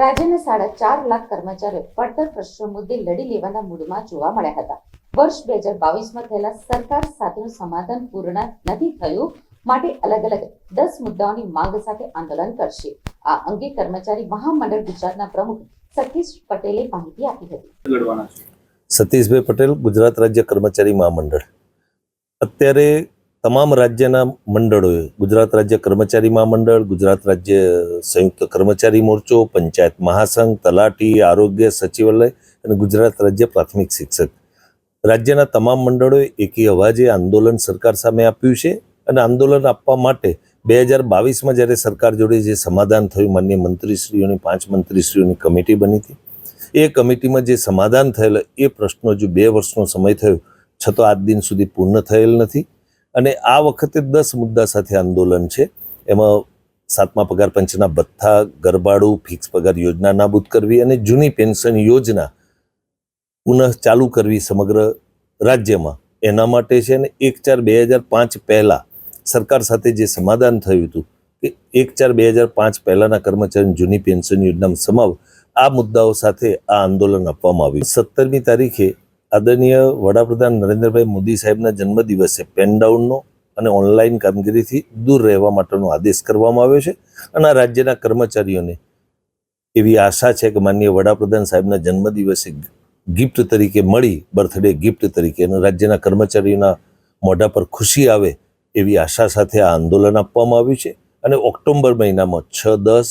રાજ્યના સાડા ચાર લાખ કર્મચારીઓ પડતર પ્રશ્નો મુદ્દે લડી લેવાના મૂડમાં જોવા મળ્યા હતા. વર્ષ બે હજાર બાવીસમાં થયેલા સરકાર સાથેનું સમાધાન પૂર્ણ નથી થયું માટે અલગ અલગ દસ મુદ્દાઓની માંગ સાથે આંદોલન કરશે. આ અંગે કર્મચારી મહામંડળ ગુજરાતના પ્રમુખ સતીશ પટેલે માહિતી આપી હતી. સતીશભાઈ પટેલ ગુજરાત રાજ્ય કર્મચારી મહામંડળ. અત્યારે તમામ રાજ્યના મંડળોએ, ગુજરાત રાજ્ય કર્મચારી મહામંડળ, ગુજરાત રાજ્ય સંયુક્ત કર્મચારી મોરચો, પંચાયત મહાસંઘ, તલાટી, આરોગ્ય સચિવાલય અને ગુજરાત રાજ્ય પ્રાથમિક શિક્ષક. રાજ્યના તમામ મંડળોએ એકી અવાજે આંદોલન સરકાર સામે આપ્યું છે અને આંદોલન આપવા માટે બે હજાર બાવીસમાં જ્યારે સરકાર જોડે જે સમાધાન થયું, માન્ય મંત્રીશ્રીઓની, પાંચ મંત્રીશ્રીઓની કમિટી બની હતી, એ કમિટીમાં જે સમાધાન થયેલ, એ પ્રશ્નો જો બે વર્ષનો સમય થયો છતાં આજ દિન સુધી પૂર્ણ થયેલ નથી. અને આ વખતે દસ મુદ્દા સાથે આંદોલન છે. એમાં સાતમા પગાર પંચના ભથ્થા ગરબાડું ફિક્સ પગાર યોજના નાબૂદ કરવી અને જૂની પેન્શન યોજના પુનઃ ચાલુ કરવી સમગ્ર રાજ્યમાં એના માટે છે અને એક ચાર બે હજાર પાંચ પહેલાં સરકાર સાથે જે સમાધાન થયું હતું કે એક ચાર બે હજાર પાંચ પહેલાંના કર્મચારીની જૂની પેન્શન યોજનામાં સમાવ, આ મુદ્દાઓ સાથે આ આંદોલન આપવામાં આવ્યું. સત્તરમી તારીખે આદરણીય વડાપ્રધાન નરેન્દ્રભાઈ મોદી સાહેબના જન્મદિવસે પેનડાઉનનો અને ઓનલાઈન કામગીરીથી દૂર રહેવા માટેનો આદેશ કરવામાં આવ્યો છે અને આ રાજ્યના કર્મચારીઓને એવી આશા છે કે માનનીય વડાપ્રધાન સાહેબના જન્મદિવસે ગિફ્ટ તરીકે મળી, બર્થડે ગિફ્ટ તરીકે અને રાજ્યના કર્મચારીઓના મોઢા પર ખુશી આવે એવી આશા સાથે આ આંદોલન આપવામાં આવ્યું છે. અને ઓક્ટોબર મહિનામાં છ દસ